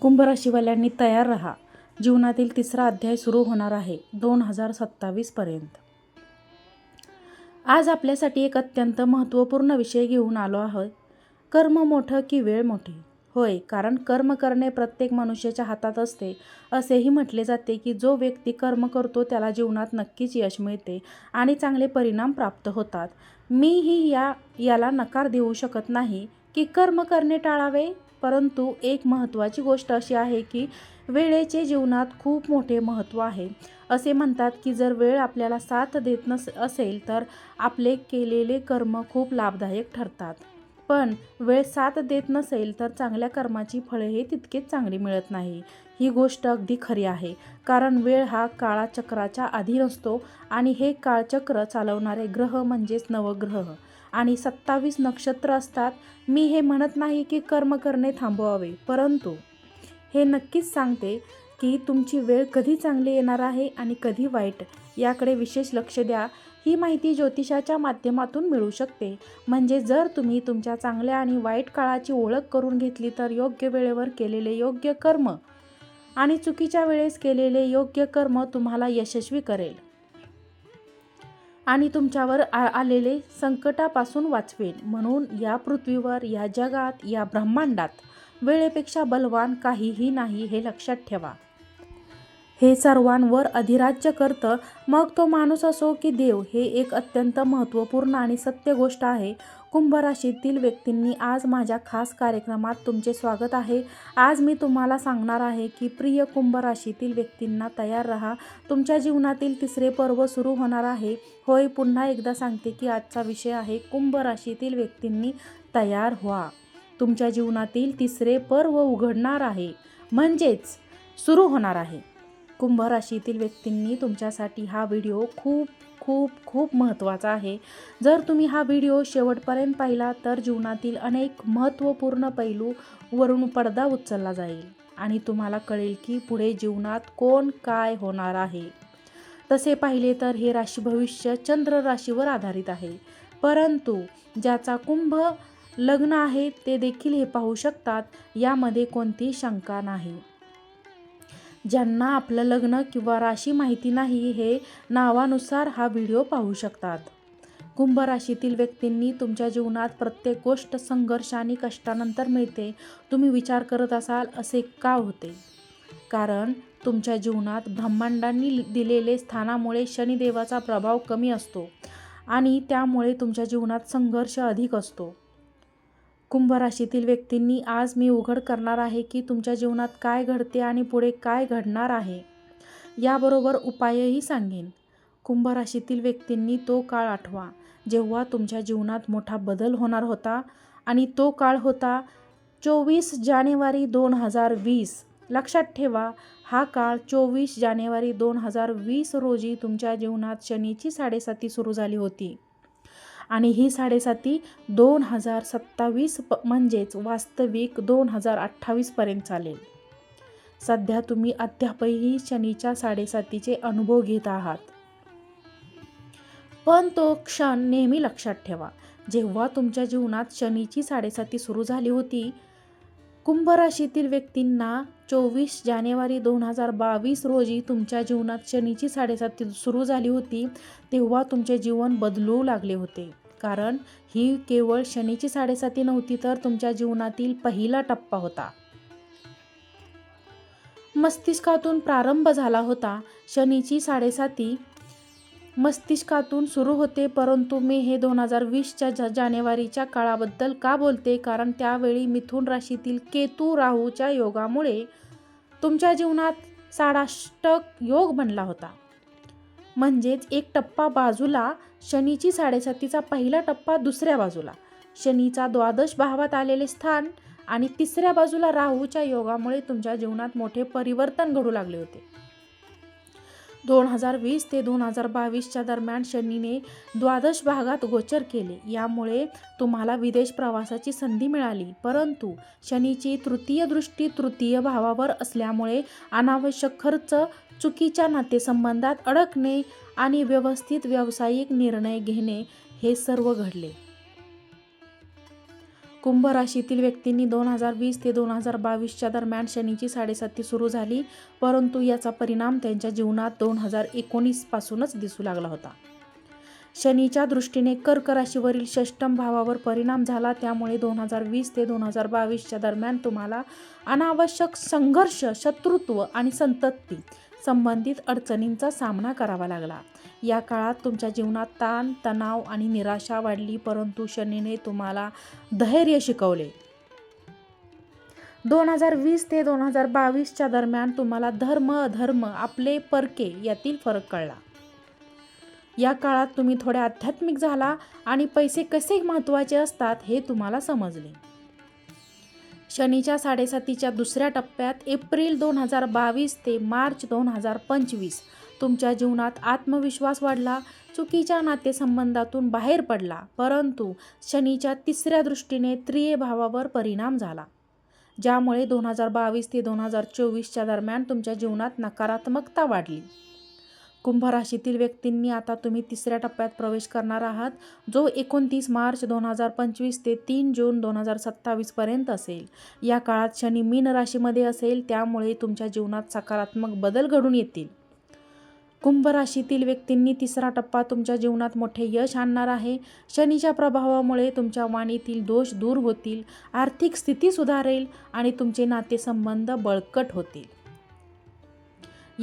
कुंभराशीवाल्यांनी तयार राहा. जीवनातील तिसरा अध्याय सुरू होणार आहे दोन हजार सत्तावीसपर्यंत आज आपल्यासाठी एक अत्यंत महत्त्वपूर्ण विषय घेऊन आलो आहोत. कर्म मोठं की वेळ मोठी? होय कारण कर्म करणे प्रत्येक मनुष्याच्या हातात असते. असेही म्हटले जाते की जो व्यक्ती कर्म करतो त्याला जीवनात नक्कीच यश मिळते आणि चांगले परिणाम प्राप्त होतात. मीही या याला नकार देऊ शकत नाही की कर्म करणे टाळावे? परंतु एक महत्त्वाची गोष्ट अशी आहे की वेळेचे जीवनात खूप मोठे महत्त्व आहे. असे म्हणतात की जर वेळ आपल्याला साथ देत नस असेल तर आपले केलेले कर्म खूप लाभदायक ठरतात. पण वेळ साथ देत नसेल तर चांगल्या कर्माची फळेही तितकेच चांगली मिळत नाही. ही गोष्ट अगदी खरी आहे. कारण वेळ हा काळाचक्राच्या आधी असतो आणि हे काळचक्र चालवणारे ग्रह म्हणजेच नवग्रह. आणि सत्तावीस नक्षत्र असतात मी हे म्हणत नाही की कर्म करणे थांबवावे परंतु हे नक्कीच सांगते की तुमची वेळ कधी चांगली येणार आहे आणि कधी वाईट याकडे विशेष लक्ष द्या. ही माहिती ज्योतिषाच्या माध्यमातून मिळू शकते. म्हणजे जर तुम्ही तुमच्या चांगल्या आणि वाईट काळाची ओळख करून घेतली तर योग्य वेळेवर केलेले योग्य कर्म आणि चुकीच्या वेळेस केलेले योग्य कर्म तुम्हाला यशस्वी करेल. आणि तुमच्यावर आ आलेले संकटापासून वाचवेल. म्हणून या पृथ्वीवर या जगात या ब्रह्मांडात वेळेपेक्षा बलवान काहीही नाही हे लक्षात ठेवा. हे सर्वांवर अधिराज्य करतं. मग तो माणूस असो की देव हे एक अत्यंत महत्त्वपूर्ण आणि सत्य गोष्ट आहे. कुंभ राशीतील व्यक्तींनी आज माझ्या खास कार्यक्रमात तुमचे स्वागत आहे. आज मी तुम्हाला सांगणार आहे की प्रिय कुंभ राशीतील व्यक्तींना तयार राहा. तुमच्या जीवनातील तिसरे पर्व सुरू होणार आहे. होय पुन्हा एकदा सांगते की आजचा विषय आहे कुंभ राशीतील व्यक्तींनी तयार व्हा. तुमच्या जीवनातील तिसरे पर्व उघडणार आहे. म्हणजेच सुरू होणार आहे. कुंभ राशीतील व्यक्तींनी तुमच्यासाठी हा व्हिडिओ खूप खूप खूप महत्त्वाचा आहे. जर तुम्ही हा व्हिडिओ शेवटपर्यंत पाहिला तर जीवनातील अनेक महत्त्वपूर्ण पैलू वरून पडदा उचलला जाईल आणि तुम्हाला कळेल की पुढे जीवनात कोण काय होणार आहे. तसे पाहिले तर हे राशी भविष्य चंद्र राशीवर आधारित आहे. परंतु ज्याचा कुंभ लग्न आहे ते देखील हे पाहू शकतात यामध्ये कोणतीही शंका नाही. ज्यांना आपलं लग्न किंवा राशी माहिती नाही हे नावानुसार हा व्हिडिओ पाहू शकतात. कुंभ राशीतील व्यक्तींनी तुमच्या जीवनात प्रत्येक गोष्ट संघर्ष आणि कष्टानंतर मिळते तुम्ही विचार करत असाल असे का होते? कारण तुमच्या जीवनात ब्रह्मांडांनी दिलेले स्थानामुळे शनिदेवाचा प्रभाव कमी असतो आणि त्यामुळे तुमच्या जीवनात संघर्ष अधिक असतो. कुंभ राशीतील व्यक्तींनी आज मी उघड करणार आहे की तुमच्या जीवनात काय घडते आणि पुढे काय घडणार आहे याबरोबर उपायही सांगेन. कुंभ राशीतील व्यक्तींनी तो काळ आठवा जेव्हा तुमच्या जीवनात मोठा बदल होणार होता आणि तो काळ होता चोवीस जानेवारी दोन हजार वीस. लक्षात ठेवा हा काळ चोवीस जानेवारी दोन हजार वीस रोजी तुमच्या जीवनात शनीची साडेसाती सुरू झाली होती. आणि ही साडेसाती दोन हजार सत्तावीस प म्हणजेच वास्तविक दोन हजार अठ्ठावीसपर्यंत चालेल. सध्या तुम्ही अद्यापही शनीच्या साडेसातीचे अनुभव घेत आहात. पण तो क्षण नेहमी लक्षात ठेवा. जेव्हा तुमच्या जीवनात शनीची साडेसाती सुरू झाली होती कुंभ राशीतील व्यक्तींना चोवीस जानेवारी दोन हजार बावीस रोजी तुमच्या जीवनात शनीची साडेसाती सुरू झाली होती तेव्हा तुमचे जीवन बदलू लागले होते. कारण ही केवळ शनीची साडेसाती नव्हती तर तुमच्या जीवनातील पहिला टप्पा होता. मस्तिष्कातून प्रारंभ झाला होता. शनीची साडेसाती मस्तिष्कातून सुरू होते परंतु मी हे दोन हजार वीसच्या जा जानेवारीच्या काळाबद्दल का बोलते? कारण त्यावेळी मिथुन राशीतील केतू राहूच्या योगामुळे तुमच्या जीवनात साडाष्टक योग बनला होता. म्हणजेच एक टप्पा बाजूला शनीची साडेसातीचा पहिला टप्पा दुसऱ्या बाजूला. शनीचा द्वादश भावात आलेले स्थान आणि तिसऱ्या बाजूला राहूच्या योगामुळे तुमच्या जीवनात मोठे परिवर्तन घडू लागले होते. दोन हजार वीस ते दोन हजार बावीसच्या दरम्यान शनीने द्वादश भागात गोचर केले. यामुळे तुम्हाला विदेश प्रवासाची संधी मिळाली. परंतु शनीची तृतीय दृष्टी तृतीय भावावर असल्यामुळे अनावश्यक खर्च चुकीच्या नातेसंबंधात अडकणे आणि व्यवस्थित व्यावसायिक निर्णय घेणे हे सर्व घडले. कुंभ राशीतील व्यक्तींनी दोन हजार वीस ते दोन हजार बावीसच्या दरम्यान शनीची साडेसाती सुरू झाली परंतु याचा परिणाम त्यांच्या जीवनात दोन हजार एकोणीसपासूनच दिसू लागला होता. शनीच्या दृष्टीने कर्क राशीवरील षष्टम भावावर परिणाम झाला त्यामुळे दोन हजार वीस ते दोन हजार बावीसच्या दरम्यान तुम्हाला अनावश्यक संघर्ष शत्रुत्व आणि संतती संबंधित अडचणींचा सामना करावा लागला. या काळात तुमच्या जीवनात ताण तणाव आणि निराशा वाढली परंतु शनीने तुम्हाला धैर्य शिकवले. दोन हजार वीस ते दोन हजार बावीसच्या दरम्यान तुम्हाला धर्म अधर्म आपले परके यातील फरक कळला. या काळात तुम्ही थोडे आध्यात्मिक झाला आणि पैसे कसे महत्त्वाचे असतात हे तुम्हाला समजले. शनीच्या साडेसातीच्या दुसऱ्या टप्प्यात एप्रिल दोन हजार बावीस ते मार्च दोन हजार पंचवीस तुमच्या जीवनात आत्मविश्वास वाढला चुकीच्या नातेसंबंधातून बाहेर पडला परंतु शनीच्या तिसऱ्या दृष्टीने त्रिय भावावर परिणाम झाला. ज्यामुळे दोन हजार बावीस ते दोन हजार चोवीसच्या दरम्यान तुमच्या जीवनात नकारात्मकता वाढली. कुंभ राशीतील व्यक्तींनी आता तुम्ही तिसऱ्या टप्प्यात प्रवेश करणार आहात जो एकोणतीस मार्च दोन हजार पंचवीस ते तीन जून दोन हजार सत्तावीसपर्यंत असेल. या काळात शनी मीन राशीमध्ये असेल त्यामुळे तुमच्या जीवनात सकारात्मक बदल घडून येतील. कुंभ राशीतील व्यक्तींनी तिसरा टप्पा तुमच्या जीवनात मोठे यश आणणार आहे. शनीच्या प्रभावामुळे तुमच्या वाणीतील दोष दूर होतील आर्थिक स्थिती सुधारेल आणि तुमचे नातेसंबंध बळकट होतील.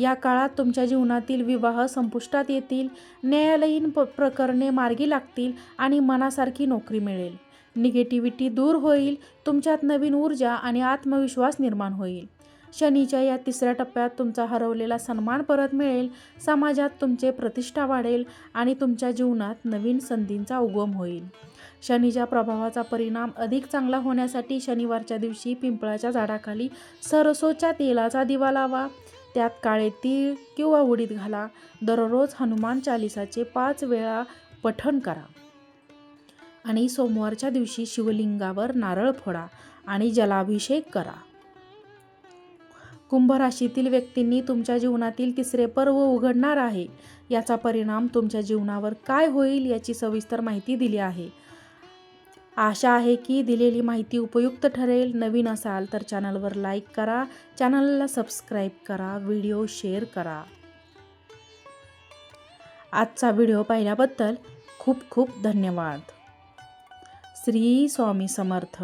या काळात तुमच्या जीवनातील विवाह संपुष्टात येतील न्यायालयीन प प्रकरणे मार्गी लागतील आणि मनासारखी नोकरी मिळेल. निगेटिव्हिटी दूर होईल तुमच्यात नवीन ऊर्जा आणि आत्मविश्वास निर्माण होईल. शनीच्या या तिसऱ्या टप्प्यात तुमचा हरवलेला सन्मान परत मिळेल समाजात तुमचे प्रतिष्ठा वाढेल आणि तुमच्या जीवनात नवीन संधींचा उगम होईल. शनीच्या प्रभावाचा परिणाम अधिक चांगला होण्यासाठी शनिवारच्या दिवशी पिंपळाच्या झाडाखाली सरसोच्या तेलाचा दिवा लावा. त्यात काळे तीळ किंवा उडीद घाला. दररोज हनुमान चालिसाचे पाच वेळा पठण करा. आणि सोमवारच्या दिवशी शिवलिंगावर नारळ फोडा आणि जलाभिषेक करा. कुंभ राशीतील व्यक्तींनी तुमच्या जीवनातील तिसरे पर्व उघडणार आहे. याचा परिणाम तुमच्या जीवनावर काय होईल याची सविस्तर माहिती दिली आहे. आशा आहे की दिलेली माहिती उपयुक्त ठरेल. नवीन असाल तर चॅनलवर लाईक करा. चॅनलला सबस्क्राईब करा. व्हिडिओ शेअर करा. आजचा व्हिडिओ पाहिल्याबद्दल खूप खूप धन्यवाद. श्री स्वामी समर्थ.